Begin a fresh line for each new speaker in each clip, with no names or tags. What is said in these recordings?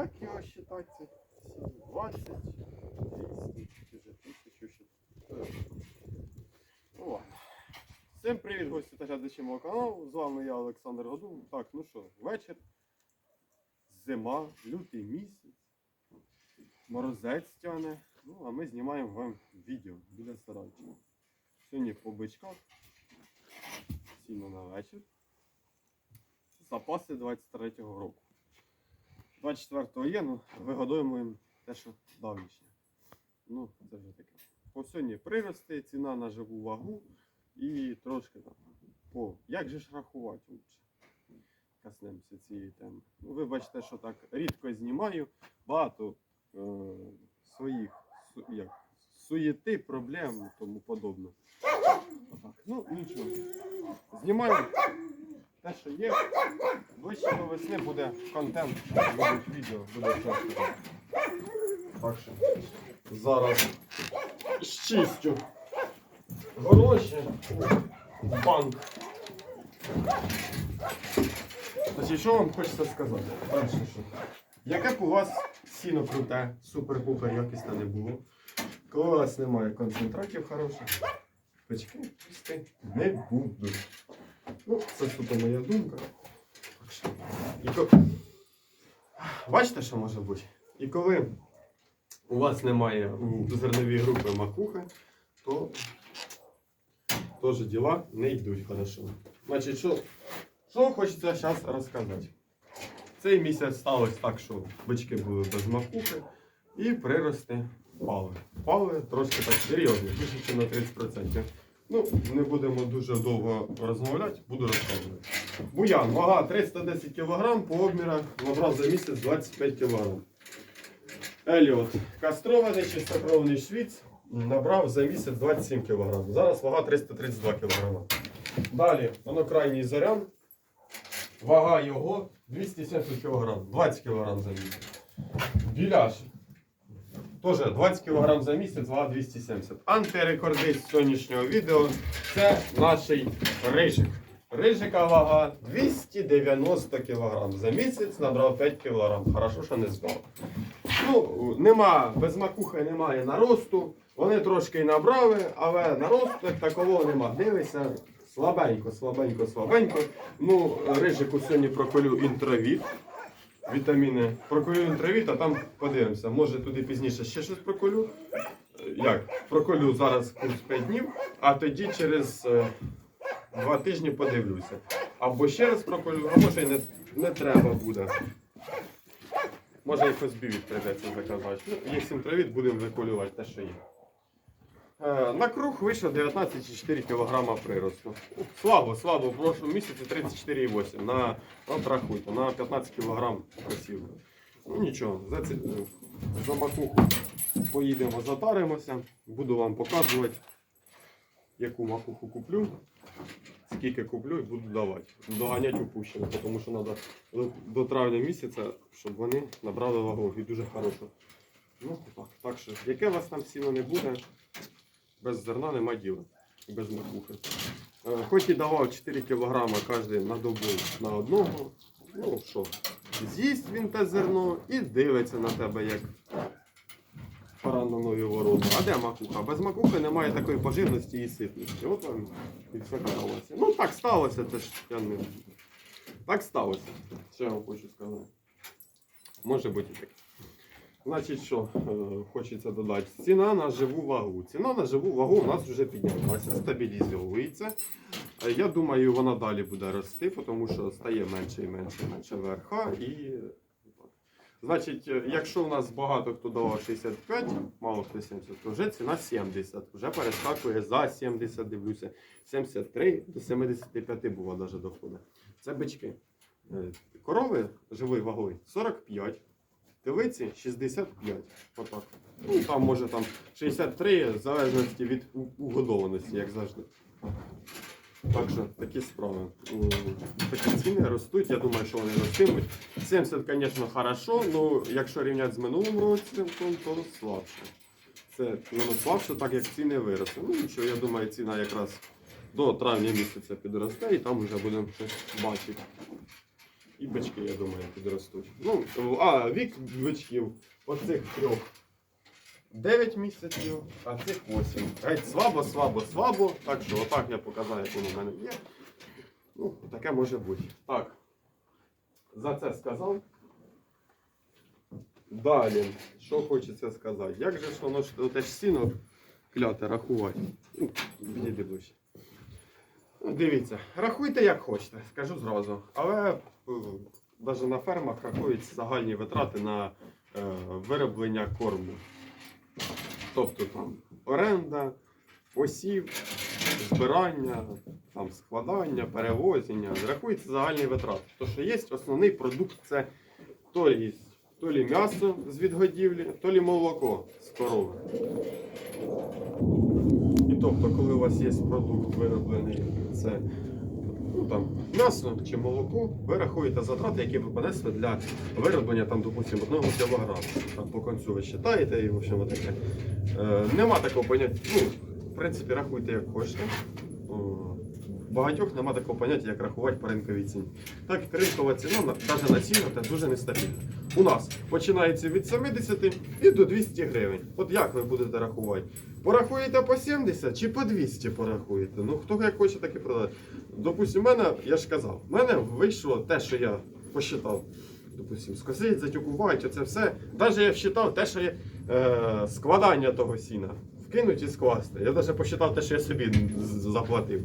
як його вважати? 20, 200, чи вже 1000 ще. Ну ладно. Всім привіт, гості та глядачі мого каналу. З вами я, Олександр Годун. Так, ну що, вечір. Зима, лютий місяць. Морозець тяне. Ну, а ми знімаємо вам відео біля сарайчика. Сьогодні по бичках. Сіно на вечір. Запаси 23-го року. 24-го є, ну вигодуємо їм те, що давнішнє. Ну, це вже таке. По сьогодні прирости, ціна на живу вагу і трошки там. По, як же ж рахувати лучше? Коснемося цієї теми. Ну, ви бачите, що так рідко знімаю. Багато е, своїх су, як, суєти, проблем і тому подобне. Ну, нічого. Знімаю те, що є. Ближче до весни буде контент, будуть відео, буде часто. Так що зараз щистю гроші в банк. Значить, що вам хочеться сказати? Перше, що. Яке б у вас сіно круте, супер-пупер якісне не було, коли у вас немає концентратів хороших, печки пусти не будуть. Ну, це суто моя думка. І ко... Бачите, що може бути? І коли у вас немає у зерновій групи макухи, то теж діла не йдуть хорошо. Значить, що, що хочеться зараз розказати? Цей місяць сталося так, що бички були без макухи і прирости впали. Впали трошки так серйозно, більше ніж на 30%. Ну, не будемо дуже довго розмовляти, буду розказувати. Буян, вага 310 кг, по обмірах набрав за місяць 25 кг. Еліот, кастрований чистокровний швіц, набрав за місяць 27 кг. Зараз вага 332 кг. Далі, воно крайній зарян. Вага його 270 кг, 20 кг за місяць. Біляш. Теж 20 кг за місяць, вага 270. Антирекордист сьогоднішнього відео це наш рижик. Рижика вага 290 кг. За місяць набрав 5 кг. Хорошо, що не збав. Ну, нема, без макухи немає наросту. Вони трошки набрали, але наросту такого нема. Дивися, слабенько, слабенько, слабенько. Ну, рижику сьогодні проколю інтровіт. Вітаміни проколю інтровіт, а там подивимося. Може туди пізніше ще щось проколю. Е, Як? Проколю зараз курс 5 днів, а тоді через е, два тижні подивлюся. Або ще раз проколю, а може й не, не треба буде. Може якось бівіт прийдеться заказати. Ну, є синтровіт, будемо виколювати те, що є. Е, На круг вийшло 19,4 кг приросту. Слабо, слабо, в місяці 34,8. На, от рахуйте, на 15 кг просів. Ну нічого, за, ці, за макуху поїдемо, затаримося. Буду вам показувати, яку макуху куплю, скільки куплю і буду давати. Доганять упущено, тому що треба до травня місяця, щоб вони набрали вагу і дуже хорошо. Ну, так, так що, яке у вас там сіно не буде, без зерна нема діла. Без макухи. Е, Хоч і давав 4 кг кожен на добу на одного. Ну що, з'їсть він те зерно і дивиться на тебе як нові ворота. А де макуха? Без макухи немає такої поживності і ситності. От вам і все казалося. Ну так сталося, це ж я не. Так сталося. Що я вам хочу сказати. Може бути і таке. Значить, що е, хочеться додати? Ціна на живу вагу. Ціна на живу вагу у нас вже піднялася, стабілізується. Е, Я думаю, вона далі буде рости, тому що стає менше і менше і менше верха. І... Значить, е, якщо у нас багато хто давав 65, мало хто 70, то вже ціна 70. Вже перескакує за 70, дивлюся. 73 до 75 було навіть доходить. Це бички. Корови живої вагою 45. Телиці 65. Отак. Ну, там може там 63, в залежності від угодованості, як завжди. Так що такі справи. Такі ціни ростуть, я думаю, що вони ростимуть. 70, звісно, хорошо, але якщо рівняти з минулим роком, то слабше. Це воно слабше, так як ціни виросли. Ну нічого, я думаю, ціна якраз до травня місяця підросте і там вже будемо щось бачити. І бички, я думаю, підростуть. Ну, а вік бичків оцих трьох 9 місяців, а цих 8. Геть слабо, слабо, слабо. Так що отак я показав, як воно в мене є. Ну, таке може бути. Так. За це сказав. Далі, що хочеться сказати? Як же ж воно ж сіно кляте рахувати? Ну, ближче. Ну, дивіться, рахуйте як хочете, скажу зразу. Але навіть на фермах рахують загальні витрати на е, вироблення корму. Тобто там оренда, посів, збирання, там, складання, перевозення. Рахується загальні витрати. То, що є основний продукт це то лі, то лі м'ясо з відгодівлі, то лі молоко з корови. І тобто, коли у вас є продукт вироблений, це ну, там, м'ясо чи молоко, ви рахуєте затрати, які ви понесли для вироблення там, допустимо, одного кілограму. Там по концу ви считаєте і в общем таке. Е, нема такого поняття. Ну, в принципі, рахуйте як хочете. Багатьох нема такого поняття, як рахувати по ринковій ціні. Так, ринкова ціна, навіть на ціну, це дуже нестабільна. У нас починається від 70 і до 200 гривень. От як ви будете рахувати? Порахуєте по 70 чи по 200 порахуєте? Ну хто як хоче, так і продає. Допустим, в мене, я ж казав, в мене вийшло те, що я посчитав. Допустим, скосить, затюкувати, оце все. Навіть я вважав те, що є е, складання того сіна. Вкинуть і скласти. Я навіть посчитав те, що я собі заплатив.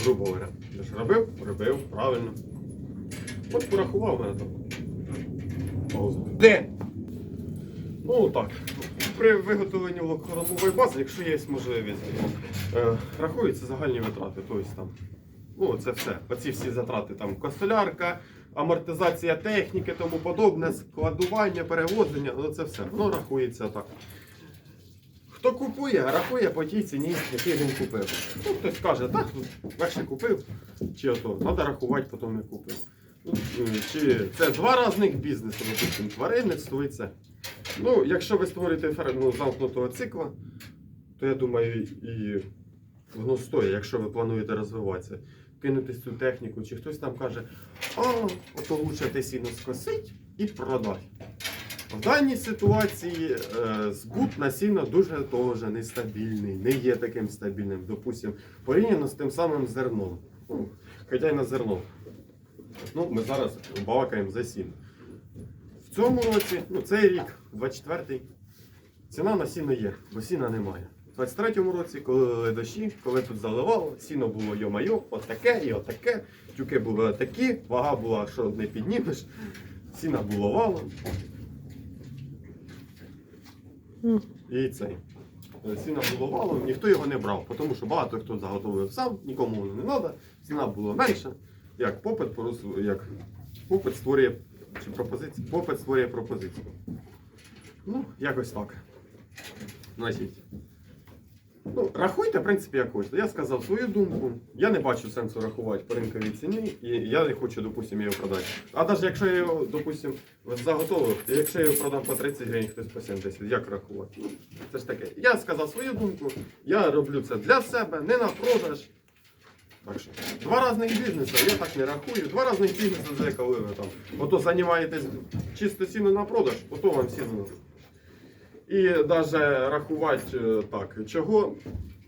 Грубо говоря. Я ж робив? Робив, правильно. От порахував мене там. Де? Ну так. При виготовленні локоромової бази, якщо є можливість, е, рахуються загальні витрати. Тобто там, ну це все. Оці всі затрати там костолярка, амортизація техніки, тому подобне, складування, перевозення, ну це все. Воно рахується так. Хто купує, рахує по тій ціні, який він купив. Ну, хтось каже, так, перше купив, чи ото, треба рахувати, потім не купив. Ну, Чи це два різних бізнесу, допустимо, тваринництво і це. Ну, якщо ви створюєте ферму замкнутого цикла, то я думаю, і воно стоїть, якщо ви плануєте розвиватися. Кинути цю техніку, чи хтось там каже, а, ото лучше ти сіно скосить і продай. В даній ситуації е, збут на сіно дуже теж нестабільний, не є таким стабільним, допустим, порівняно з тим самим зерном. Ну, Хоча й на зерно. Ну, ми зараз балакаємо за сіно. В цьому році, ну цей рік, 24-й, ціна на сіно є, бо сіна немає. У 23-му році, коли дощі, коли тут заливало, сіно було йо-майо, отаке і отаке, тюки були отакі, вага була, що не піднімеш, сіна було валом. І цей. Сіна було валом, ніхто його не брав, тому що багато хто заготовив сам, нікому воно не треба, ціна була менша. Як попит порос- як попит створює чи пропозицію, попит створює пропозицію. Ну, якось так. Значить. Ну, рахуйте, в принципі, як хочете. Я сказав свою думку. Я не бачу сенсу рахувати по ринковій ціні, і я не хочу, допустимо, його продати. А навіть якщо я його, допустимо, заготовив, і якщо я його продам по 30 гривень, хтось по 70, як рахувати? Це ж таке. Я сказав свою думку, я роблю це для себе, не на продаж. Так що, два різних бізнеси, я так не рахую. Два різних бізнеси коли ви там. Ото займаєтесь чисто сіно на продаж, ото вам сіно. І навіть рахувати е, так, чого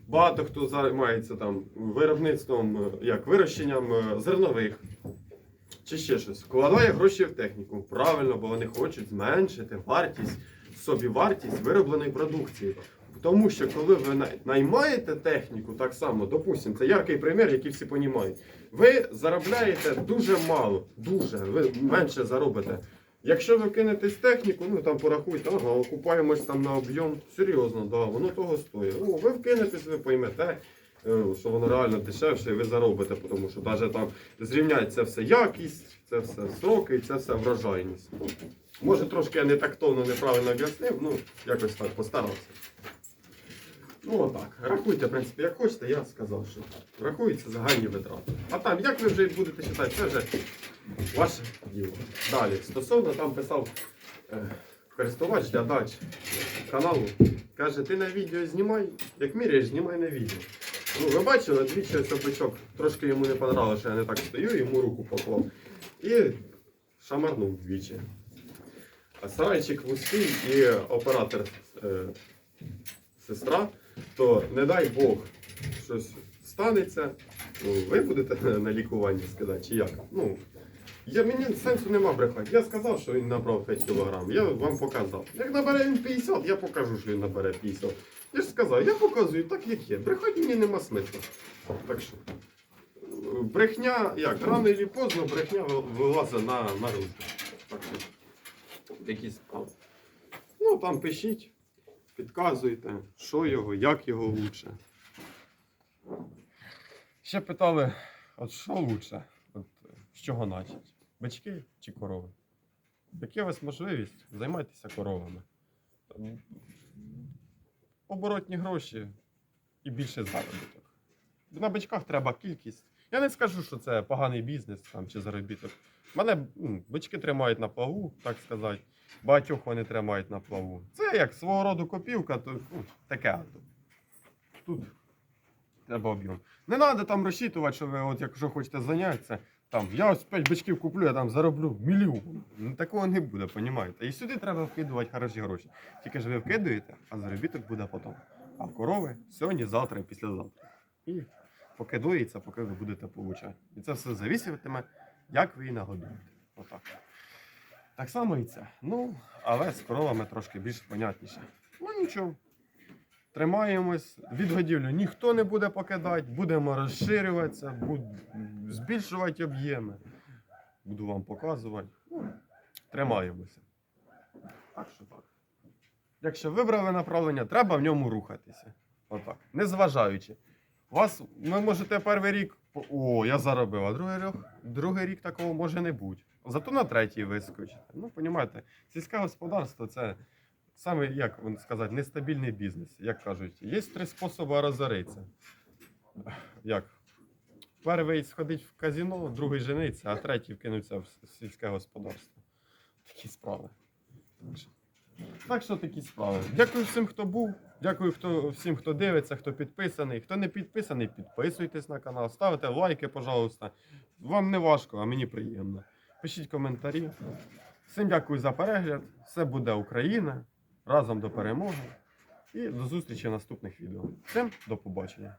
багато хто займається там виробництвом, е, як вирощенням е, зернових чи ще щось. Вкладає гроші в техніку. Правильно, бо вони хочуть зменшити вартість, собівартість виробленої продукції. Тому що коли ви наймаєте техніку, так само, допустимо, це яркий примір, який всі розуміють. Ви заробляєте дуже мало, дуже, ви менше заробите. Якщо ви кинетесь техніку, ну там порахуйте, ага, окупаємось там на об'єм, серйозно, да, воно того стоїть. О, ви вкинетесь, ви поймете, е, що воно реально дешевше, і ви заробите, тому що навіть там зрівняється все якість, це все сроки, і це все врожайність. Може трошки я не тактовно неправильно об'яснив, ну якось так постарався. Ну отак. Рахуйте, в принципі, як хочете, я сказав, що рахуються загальні витрати. А там, як ви вже будете вважати, це вже ваше діло. Далі, стосовно там писав е, користувач, глядач каналу, каже, ти на відео знімай, як міряєш, знімай на відео. Ну, ви бачили, двічі ось трошки йому не понравилося, що я не так стою, йому руку поклав. І шамарнув двічі. А сарайчик вузький і оператор е, сестра, то не дай Бог щось станеться, ну, ви будете на лікуванні сказати, чи як? Ну, я, мені сенсу нема брехати. Я сказав, що він набрав 5 кг. Я вам показав. Як набере він 50, я покажу, що він набере 50. Я ж сказав, я показую так, як є. Брехати мені нема смислу. Так що. Брехня, як, рано чи поздно брехня вилазить на, на руку. Так що. Такі справи. Ну, там пишіть, підказуйте, що його, як його лучше. Ще питали, от що лучше? От, з чого почати? Бички чи корови? Як є у вас можливість, займайтеся коровами. Оборотні гроші і більше заробіток. На бичках треба кількість. Я не скажу, що це поганий бізнес там, чи заробіток. Мене бички тримають на плаву, так сказати. Багатьох вони тримають на плаву. Це як свого роду копівка, то ну, таке. Тут треба об'єм. Не треба там розчитувати, що ви, от, якщо хочете зайнятися, там, я ось 5 бичків куплю, я там зароблю мільйон. Ну, такого не буде, понімаєте? І сюди треба вкидувати хороші гроші. Тільки ж ви вкидуєте, а заробіток буде потім. А корови сьогодні, завтра і післязавтра. І покидується, поки ви будете получати. І це все зависитиме, як ви її нагодуєте. Отак. Так само і це. Ну, але з коровами трошки більш понятніше. Ну нічого. Тримаємось, відгодівлю ніхто не буде покидати, будемо розширюватися, буд... збільшувати об'єми. Буду вам показувати. Ну, тримаємося. Так що так. Якщо вибрали направлення, треба в ньому рухатися. Отак. Незважаючи. Вас, ви можете перший рік. О, я заробив, а другий рік, другий рік такого може не бути. Зато на третій вискочите. Ну, розумієте, сільське господарство це саме, як сказати, нестабільний бізнес. Як кажуть, є три способи розоритися. Як? Перший сходить в казино, другий жениться, а третій вкинуться в сільське господарство. Такі справи. Так що- Так що такі справи. Дякую всім, хто був. Дякую хто, всім, хто дивиться, хто підписаний. Хто не підписаний, підписуйтесь на канал, ставте лайки, пожалуйста. Вам не важко, а мені приємно. Пишіть коментарі. Всім дякую за перегляд. Все буде Україна. Разом до перемоги. І до зустрічі в наступних відео. Всім до побачення.